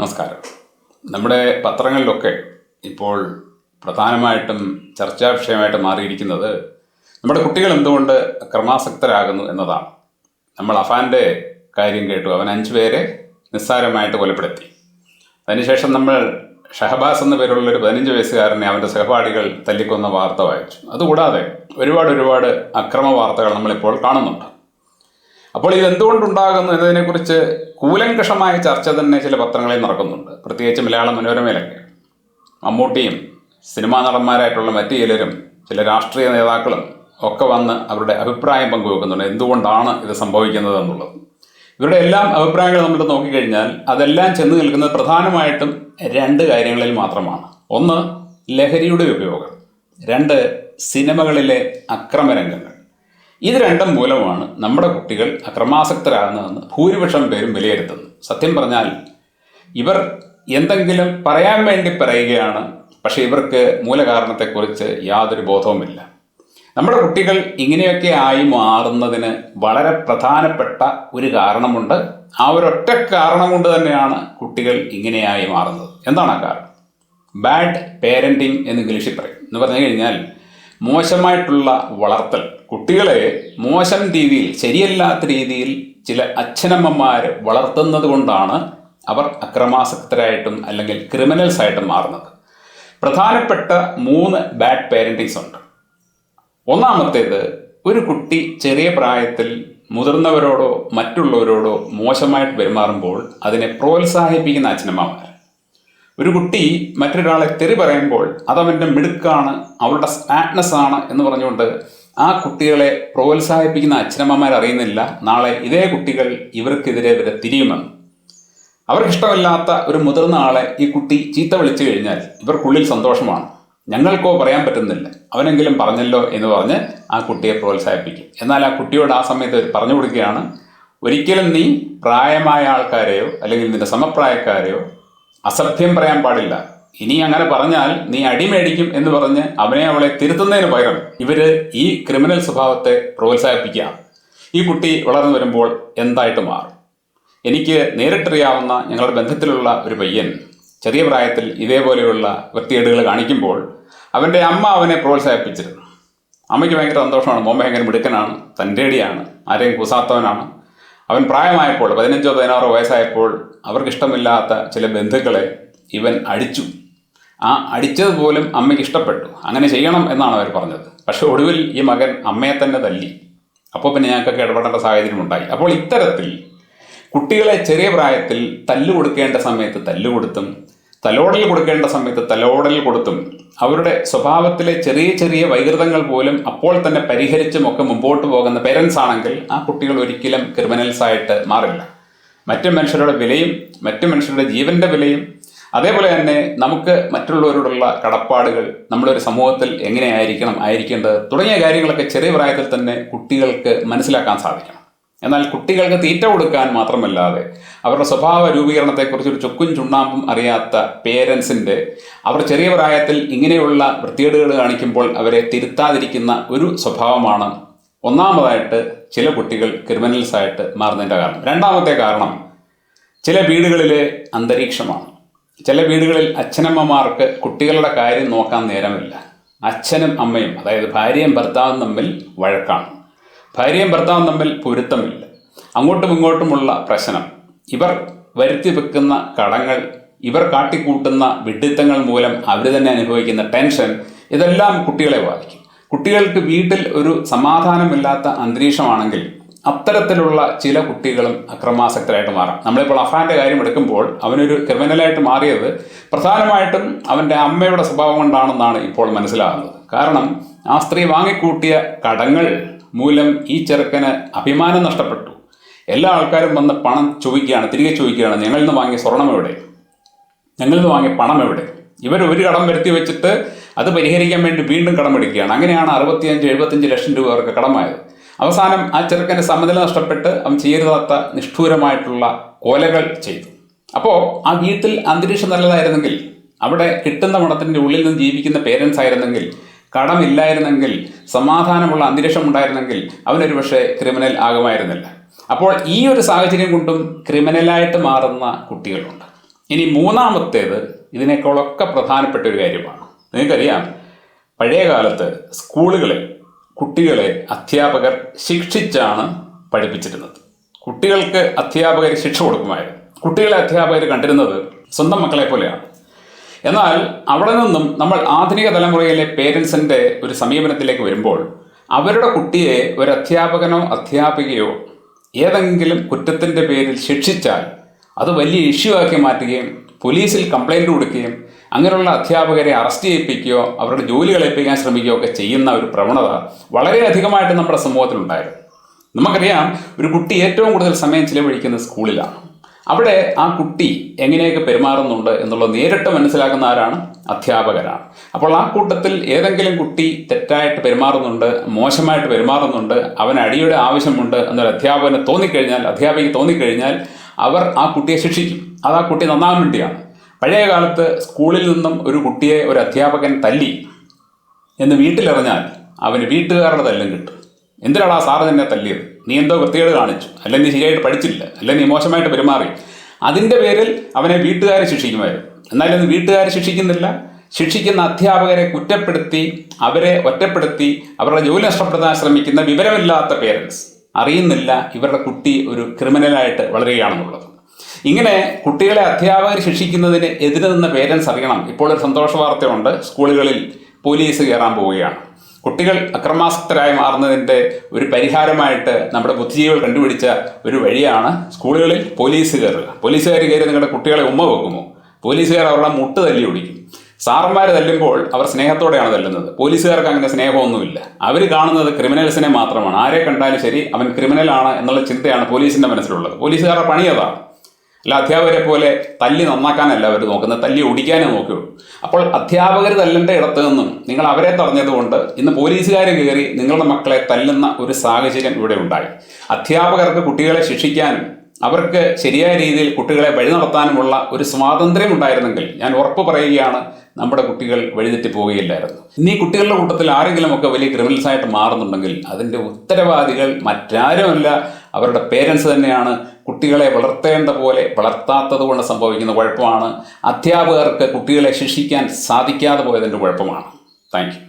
നമസ്കാരം. നമ്മുടെ പത്രങ്ങളിലൊക്കെ ഇപ്പോൾ പ്രധാനമായിട്ടും ചർച്ചാ വിഷയമായിട്ട് മാറിയിരിക്കുന്നത് നമ്മുടെ കുട്ടികൾ എന്തുകൊണ്ട് അക്രമാസക്തരാകുന്നു എന്നതാണ്. നമ്മൾ അഫാന്റെ കാര്യം കേട്ടു. അവൻ അഞ്ചു പേരെ നിസ്സാരമായിട്ട് കൊലപ്പെടുത്തി. അതിനുശേഷം നമ്മൾ ഷഹബാസ് എന്ന പേരുള്ള ഒരു പതിനഞ്ച് വയസ്സുകാരനെ അവന്റെ സഹപാഠികൾ തല്ലിക്കൊന്ന വാർത്ത വായിച്ചു. അതുകൂടാതെ ഒരുപാട് ഒരുപാട് അക്രമ വാർത്തകൾ നമ്മളിപ്പോൾ കാണുന്നുണ്ട്. അപ്പോൾ ഇത് എന്തുകൊണ്ടുണ്ടാകുന്നു എന്നതിനെക്കുറിച്ച് കൂലങ്കഷമായ ചർച്ച തന്നെ ചില പത്രങ്ങളിൽ നടക്കുന്നുണ്ട്. പ്രത്യേകിച്ച് മലയാള മനോരമയിലൊക്കെ. മമ്മൂട്ടിയും സിനിമാ നടന്മാരായിട്ടുള്ള മറ്റു ചിലരും ചില രാഷ്ട്രീയ നേതാക്കളും ഒക്കെ വന്ന് അവരുടെ അഭിപ്രായം പങ്കുവെക്കുന്നുണ്ട്. എന്തുകൊണ്ടാണ് ഇത് സംഭവിക്കുന്നത് എന്നുള്ളത്. ഇവരുടെ എല്ലാം അഭിപ്രായങ്ങൾ നമ്മൾ നോക്കിക്കഴിഞ്ഞാൽ അതെല്ലാം ചെന്ന് നിൽക്കുന്നത് പ്രധാനമായിട്ടും രണ്ട് കാര്യങ്ങളിൽ മാത്രമാണ്. ഒന്ന് ലഹരിയുടെ ഉപയോഗം. രണ്ട് സിനിമകളിലെ അക്രമരംഗങ്ങൾ. ഇത് രണ്ടും മൂലമാണ് നമ്മുടെ കുട്ടികൾ അക്രമാസക്തരാകുന്നതെന്ന് ഭൂരിപക്ഷം പേരും വിലയിരുത്തുന്നു. സത്യം പറഞ്ഞാൽ ഇവർ എന്തെങ്കിലും പറയാൻ വേണ്ടി പറയുകയാണ് പക്ഷേ ഇവർക്ക് മൂലകാരണത്തെക്കുറിച്ച് യാതൊരു ബോധവുമില്ല. നമ്മുടെ കുട്ടികൾ ഇങ്ങനെയൊക്കെ ആയി മാറുന്നതിന് വളരെ പ്രധാനപ്പെട്ട ഒരു കാരണമുണ്ട്. ആ ഒരൊറ്റ കാരണം കൊണ്ട് തന്നെയാണ് കുട്ടികൾ ഇങ്ങനെയായി മാറുന്നത്. എന്താണ് ആ കാരണം? ബാഡ് പേരന്റിങ് എന്ന് ഇംഗ്ലീഷിൽ പറയും. എന്ന് പറഞ്ഞു കഴിഞ്ഞാൽ മോശമായിട്ടുള്ള വളർത്തൽ. കുട്ടികളെ മോശം രീതിയിൽ ശരിയല്ലാത്ത രീതിയിൽ ചില അച്ഛനമ്മമാർ വളർത്തുന്നത് കൊണ്ടാണ് അവർ അക്രമാസക്തരായിട്ടും അല്ലെങ്കിൽ ക്രിമിനൽസ് ആയിട്ടും മാറുന്നത്. പ്രധാനപ്പെട്ട മൂന്ന് ബാഡ് പേരന്റിങ്സ് ഉണ്ട് ഒന്നാമത്തേത് ഒരു കുട്ടി ചെറിയ പ്രായത്തിൽ മുതിർന്നവരോടോ മറ്റുള്ളവരോടോ മോശമായിട്ട് പെരുമാറുമ്പോൾ അതിനെ പ്രോത്സാഹിപ്പിക്കുന്ന അച്ഛനമ്മമാർ ഒരു കുട്ടി മറ്റൊരാളെ തെറി പറയുമ്പോൾ അതവന്റെ മിടുക്കാണ് അവളുടെ സ്മാറ്റ്നസ് ആണ് എന്ന് പറഞ്ഞുകൊണ്ട് ആ കുട്ടികളെ പ്രോത്സാഹിപ്പിക്കുന്ന അച്ഛനമ്മമാർ അറിയുന്നില്ല. നാളെ ഇതേ കുട്ടികൾ ഇവർക്കെതിരെ വരെ തിരിയുമെന്ന്. അവർക്കിഷ്ടമില്ലാത്ത ഒരു മുതിർന്ന ആളെ ഈ കുട്ടി ചീത്ത വിളിച്ചു കഴിഞ്ഞാൽ ഇവർക്കുള്ളിൽ സന്തോഷമാണ്. ഞങ്ങൾക്കോ പറയാൻ പറ്റുന്നില്ല. അവനെങ്കിലും പറഞ്ഞല്ലോ എന്ന് പറഞ്ഞ് ആ കുട്ടിയെ പ്രോത്സാഹിപ്പിക്കും. എന്നാൽ ആ കുട്ടിയോട് ആ സമയത്ത് പറഞ്ഞു കൊടുക്കുകയാണ് ഒരിക്കലും നീ പ്രായമായ ആൾക്കാരെയോ അല്ലെങ്കിൽ നിന്റെ സമപ്രായക്കാരെയോ അസഭ്യം പറയാൻ പാടില്ല. ഇനി അങ്ങനെ പറഞ്ഞാൽ നീ അടിമേടിക്കും എന്ന് പറഞ്ഞ് അവനെ അവളെ തിരുത്തുന്നതിന് പകരം ഇവർ ഈ ക്രിമിനൽ സ്വഭാവത്തെ പ്രോത്സാഹിപ്പിക്കുക. ഈ കുട്ടി വളർന്നു വരുമ്പോൾ എന്തായിട്ട് മാറും? എനിക്ക് നേരിട്ടറിയാവുന്ന ഞങ്ങളുടെ ബന്ധത്തിലുള്ള ഒരു പയ്യൻ ചെറിയ പ്രായത്തിൽ ഇതേപോലെയുള്ള വൃത്തികേടുകൾ കാണിക്കുമ്പോൾ അവന്റെ അമ്മ അവനെ പ്രോത്സാഹിപ്പിച്ചിരുന്നു. അമ്മയ്ക്ക് ഭയങ്കര സന്തോഷമാണ്. മോൻ ഭയങ്കര മിടുക്കനാണ്. തന്റെടിയാണ് ആരെയും കുസാത്തവനാണ്. അവൻ പ്രായമായപ്പോൾ പതിനഞ്ചോ പതിനാറോ വയസ്സായപ്പോൾ അവർക്കിഷ്ടമില്ലാത്ത ചില ബന്ധുക്കളെ ഇവൻ അടിച്ചു. ആ അടിച്ചത് പോലും അമ്മയ്ക്ക് ഇഷ്ടപ്പെട്ടു. അങ്ങനെ ചെയ്യണം എന്നാണ് അവർ പറഞ്ഞത്. പക്ഷെ ഒടുവിൽ ഈ മകൻ അമ്മയെ തന്നെ തല്ലി. അപ്പോൾ പിന്നെ ഞങ്ങൾക്കൊക്കെ ഇടപെടേണ്ട സാഹചര്യം ഉണ്ടായി. അപ്പോൾ ഇത്തരത്തിൽ കുട്ടികളെ ചെറിയ പ്രായത്തിൽ തല്ലുകൊടുക്കേണ്ട സമയത്ത് തല്ല് കൊടുത്തും തലോടൽ കൊടുക്കേണ്ട സമയത്ത് തലോടൽ കൊടുത്തും അവരുടെ സ്വഭാവത്തിലെ ചെറിയ ചെറിയ വൈകൃതങ്ങൾ പോലും അപ്പോൾ തന്നെ പരിഹരിച്ചും ഒക്കെ മുമ്പോട്ട് പോകുന്ന പേരൻസ് ആണെങ്കിൽ ആ കുട്ടികൾ ഒരിക്കലും ക്രിമിനൽസ് ആയിട്ട് മാറില്ല. മറ്റു മനുഷ്യരുടെ വിലയും മറ്റു മനുഷ്യരുടെ ജീവന്റെ വിലയും അതേപോലെ തന്നെ നമുക്ക് മറ്റുള്ളവരോടുള്ള കടപ്പാടുകൾ നമ്മളൊരു സമൂഹത്തിൽ എങ്ങനെയായിരിക്കണം ആയിരിക്കേണ്ടത് തുടങ്ങിയ കാര്യങ്ങളൊക്കെ ചെറിയ പ്രായത്തിൽ തന്നെ കുട്ടികൾക്ക് മനസ്സിലാക്കാൻ സാധിക്കണം. എന്നാൽ കുട്ടികൾക്ക് തീറ്റ കൊടുക്കാൻ മാത്രമല്ലാതെ അവരുടെ സ്വഭാവ രൂപീകരണത്തെക്കുറിച്ച് ഒരു ചൊക്കും ചുണ്ണാമ്പും അറിയാത്ത പേരൻസിന്റെ അവർ ചെറിയ പ്രായത്തിൽ ഇങ്ങനെയുള്ള വൃത്തികേടുകൾ കാണിക്കുമ്പോൾ അവരെ തിരുത്താതിരിക്കുന്ന ഒരു സ്വഭാവമാണ് ഒന്നാമതായിട്ട് ചില കുട്ടികൾ ക്രിമിനൽസ് ആയിട്ട് മാറുന്നതിന്റെ കാരണം. രണ്ടാമത്തെ കാരണം ചില വീടുകളിലെ അന്തരീക്ഷമാണ്. ചില വീടുകളിൽ അച്ഛനമ്മമാർക്ക് കുട്ടികളുടെ കാര്യം നോക്കാൻ നേരമില്ല. അച്ഛനും അമ്മയും അതായത് ഭാര്യയും ഭർത്താവും തമ്മിൽ വഴക്കാണ്. ഭാര്യയും ഭർത്താവും തമ്മിൽ പൊരുത്തമില്ല. അങ്ങോട്ടും ഇങ്ങോട്ടുമുള്ള പ്രശ്നം. ഇവർ വരുത്തി വെക്കുന്ന കടങ്ങൾ ഇവർ കാട്ടിക്കൂട്ടുന്ന വിഡിത്തങ്ങൾ മൂലം അവർ തന്നെ അനുഭവിക്കുന്ന ടെൻഷൻ ഇതെല്ലാം കുട്ടികളെ ബാധിക്കും. കുട്ടികൾക്ക് വീട്ടിൽ ഒരു സമാധാനമില്ലാത്ത അന്തരീക്ഷമാണെങ്കിൽ അത്തരത്തിലുള്ള ചില കുട്ടികളും അക്രമാസക്തരായിട്ട് മാറാം. നമ്മളിപ്പോൾ അഫാന്റെ കാര്യം എടുക്കുമ്പോൾ അവനൊരു ക്രിമിനലായിട്ട് മാറിയത് പ്രധാനമായിട്ടും അവന്റെ അമ്മയുടെ സ്വഭാവം കൊണ്ടാണെന്നാണ് ഇപ്പോൾ മനസ്സിലാകുന്നത്. കാരണം ആ സ്ത്രീ വാങ്ങിക്കൂട്ടിയ കടങ്ങൾ മൂലം ഈ ചെറുക്കന് അഭിമാനം നഷ്ടപ്പെട്ടു. എല്ലാ ആൾക്കാരും വന്ന് പണം ചോദിക്കുകയാണ് തിരികെ ചോദിക്കുകയാണ് ഞങ്ങളിൽ നിന്ന് വാങ്ങിയ സ്വർണം എവിടെ? ഞങ്ങളിൽ നിന്ന് വാങ്ങിയ പണം എവിടെ? ഇവർ ഒരു കടം വരുത്തി വെച്ചിട്ട് അത് പരിഹരിക്കാൻ വേണ്ടി വീണ്ടും കടമെടുക്കുകയാണ്. അങ്ങനെയാണ് അറുപത്തിയഞ്ച് എഴുപത്തിയഞ്ച് ലക്ഷം രൂപ അവർക്ക് കടമായത്. അവസാനം ആ ചെറുക്കന്റെ സമനില നഷ്ടപ്പെട്ട് അവൻ ചെയ്യരുതാത്ത നിഷ്ഠൂരമായിട്ടുള്ള കൊലകൾ ചെയ്തു. അപ്പോൾ ആ വീട്ടിൽ അന്തരീക്ഷം നല്ലതായിരുന്നെങ്കിൽ അവിടെ കിട്ടുന്ന പണത്തിന്റെ ഉള്ളിൽ നിന്ന് ജീവിക്കുന്ന പേരൻസ് ആയിരുന്നെങ്കിൽ കടമില്ലായിരുന്നെങ്കിൽ സമാധാനമുള്ള അന്തരീക്ഷം ഉണ്ടായിരുന്നെങ്കിൽ അവനൊരു പക്ഷേ ക്രിമിനൽ ആകുമായിരുന്നില്ല. അപ്പോൾ ഈ ഒരു സാഹചര്യം കൊണ്ടും ക്രിമിനലായിട്ട് മാറുന്ന കുട്ടികളുണ്ട്. ഇനി മൂന്നാമത്തേത് ഇതിനേക്കാളൊക്കെ പ്രധാനപ്പെട്ട ഒരു കാര്യമാണ്. നിങ്ങൾക്കറിയാം പഴയ കാലത്ത് സ്കൂളുകളിൽ കുട്ടികളെ അധ്യാപകർ ശിക്ഷിച്ചാണ് പഠിപ്പിച്ചിരുന്നത്. കുട്ടികൾക്ക് അധ്യാപകർ ശിക്ഷ കൊടുക്കുമായിരുന്നു. കുട്ടികളെ അധ്യാപകർ കണ്ടിരുന്നത് സ്വന്തം മക്കളെ പോലെയാണ്. എന്നാൽ അവിടെ നിന്നും നമ്മൾ ആധുനിക തലമുറയിലെ പേരൻസിന്റെ ഒരു സമീപനത്തിലേക്ക് വരുമ്പോൾ അവരുടെ കുട്ടിയെ ഒരു അധ്യാപകനോ അധ്യാപികയോ ഏതെങ്കിലും കുറ്റത്തിന്റെ പേരിൽ ശിക്ഷിച്ചാൽ അത് വലിയ ഇഷ്യൂ ആക്കി മാറ്റുകയും പോലീസിൽ കംപ്ലൈന്റ് കൊടുക്കുകയും അങ്ങനെയുള്ള അധ്യാപകരെ അറസ്റ്റ് ചെയ്യിപ്പിക്കുകയോ അവരുടെ ജോലി കളിപ്പിക്കാൻ ശ്രമിക്കുകയോ ഒക്കെ ചെയ്യുന്ന ഒരു പ്രവണത വളരെയധികമായിട്ട് നമ്മുടെ സമൂഹത്തിലുണ്ടായിരുന്നു. നമുക്കറിയാം ഒരു കുട്ടി ഏറ്റവും കൂടുതൽ സമയം ചിലവഴിക്കുന്നത് സ്കൂളിലാണ്. അവിടെ ആ കുട്ടി എങ്ങനെയൊക്കെ പെരുമാറുന്നുണ്ട് എന്നുള്ളത് നേരിട്ട് മനസ്സിലാക്കുന്ന ആരാണ്? അധ്യാപകരാണ്. അപ്പോൾ ആ കൂട്ടത്തിൽ ഏതെങ്കിലും കുട്ടി തെറ്റായിട്ട് പെരുമാറുന്നുണ്ട് മോശമായിട്ട് പെരുമാറുന്നുണ്ട് അവൻ അടിയുടെ ആവശ്യമുണ്ട് എന്നൊരു അധ്യാപകന് തോന്നിക്കഴിഞ്ഞാൽ അധ്യാപിക തോന്നിക്കഴിഞ്ഞാൽ അവർ ആ കുട്ടിയെ ശിക്ഷിക്കും. അത് ആ കുട്ടി നന്നാകാൻ വേണ്ടിയാണ്. പഴയ കാലത്ത് സ്കൂളിൽ നിന്നും ഒരു കുട്ടിയെ ഒരു അധ്യാപകൻ തല്ലി എന്ന് വീട്ടിലിറഞ്ഞാൽ അവന് വീട്ടുകാരുടെ തല്ലും കിട്ടും. എന്തിനാടാ സാറ് നിന്നെ തല്ലിയത്? നീ എന്തോ വൃത്തികേട് കാണിച്ചു. അല്ലെ നീ ശരിയായിട്ട് പഠിച്ചില്ല. അല്ലെ നീ മോശമായിട്ട് പെരുമാറി. അതിന്റെ പേരിൽ അവനെ വീട്ടുകാർ ശിക്ഷിക്കുമായിരുന്നു. എന്നാലും വീട്ടുകാർ ശിക്ഷിക്കുന്നില്ല. ശിക്ഷിക്കുന്ന അധ്യാപകരെ കുറ്റപ്പെടുത്തി അവരെ ഒറ്റപ്പെടുത്തി അവരുടെ ജോലി നഷ്ടപ്പെടുത്താൻ ശ്രമിക്കുന്ന വിവരമില്ലാത്ത പേരൻസ് അറിയുന്നില്ല ഇവരുടെ കുട്ടി ഒരു ക്രിമിനലായിട്ട് വളരുകയാണെന്നുള്ളത്. ഇങ്ങനെ കുട്ടികളെ അധ്യാപകർ ശിക്ഷിക്കുന്നതിന് എതിരെ നിന്ന പേരൻസ് അറിയണം. ഇപ്പോൾ ഒരു സന്തോഷ വാർത്തയുണ്ട്. സ്കൂളുകളിൽ പോലീസ് കയറാൻ പോവുകയാണ്. കുട്ടികൾ അക്രമാസക്തരായി മാറുന്നതിന്റെ ഒരു പരിഹാരമായിട്ട് നമ്മുടെ ബുദ്ധിജീവികൾ കണ്ടുപിടിച്ച ഒരു വഴിയാണ് സ്കൂളുകളിൽ പോലീസ് കയറുക. പോലീസുകാർ കയറി നിങ്ങളുടെ കുട്ടികളെ ഉമ്മ വെക്കുമോ പോലീസുകാർ അവരുടെ മുട്ട് തല്ലി ഓടിക്കും. സാറന്മാർ തല്ലുമ്പോൾ അവർ സ്നേഹത്തോടെയാണ് തല്ലുന്നത്. പോലീസുകാർക്ക് അങ്ങനെ സ്നേഹമൊന്നുമില്ല. അവർ കാണുന്നത് ക്രിമിനൽസിനെ മാത്രമാണ്. ആരെ കണ്ടാലും ശരി അവൻ ക്രിമിനലാണ് എന്നുള്ള ചിന്തയാണ് പോലീസിന്റെ മനസ്സിലുള്ളത്. പോലീസുകാരുടെ പണി അതാണ്. അല്ല അധ്യാപകരെ പോലെ തല്ലി നന്നാക്കാനല്ല അവർ നോക്കുന്നത്. തല്ലി ഓടിക്കാനേ നോക്കുകയുള്ളൂ അപ്പോൾ അധ്യാപകർ തല്ലേണ്ട ഇടത്തു നിന്നും നിങ്ങൾ അവരെ തടഞ്ഞതുകൊണ്ട് ഇന്ന് പോലീസുകാർ കയറി നിങ്ങളുടെ മക്കളെ തല്ലുന്ന ഒരു സാഹചര്യം ഇവിടെ ഉണ്ടായി. അധ്യാപകർക്ക് കുട്ടികളെ ശിക്ഷിക്കാനും അവർക്ക് ശരിയായ രീതിയിൽ കുട്ടികളെ വഴി നടത്താനുമുള്ള ഒരു സ്വാതന്ത്ര്യം ഉണ്ടായിരുന്നെങ്കിൽ ഞാൻ ഉറപ്പ് പറയുകയാണ് നമ്മുടെ കുട്ടികൾ വഴിതെറ്റി പോവുകയില്ലായിരുന്നു. ഇനി കുട്ടികളുടെ കൂട്ടത്തിൽ ആരെങ്കിലുമൊക്കെ വലിയ ക്രിമിനൽസ് ആയിട്ട് മാറുന്നുണ്ടെങ്കിൽ അതിന്റെ ഉത്തരവാദികൾ മറ്റാരുമല്ല. അവരുടെ പേരൻസ് തന്നെയാണ് കുട്ടികളെ വളർത്തേണ്ട പോലെ വളർത്താത്തത് കൊണ്ട് സംഭവിക്കുന്ന കുഴപ്പമാണ്. അധ്യാപകർക്ക് കുട്ടികളെ ശിക്ഷിക്കാൻ സാധിക്കാതെ പോയതിന്റെ കുഴപ്പമാണ്. താങ്ക്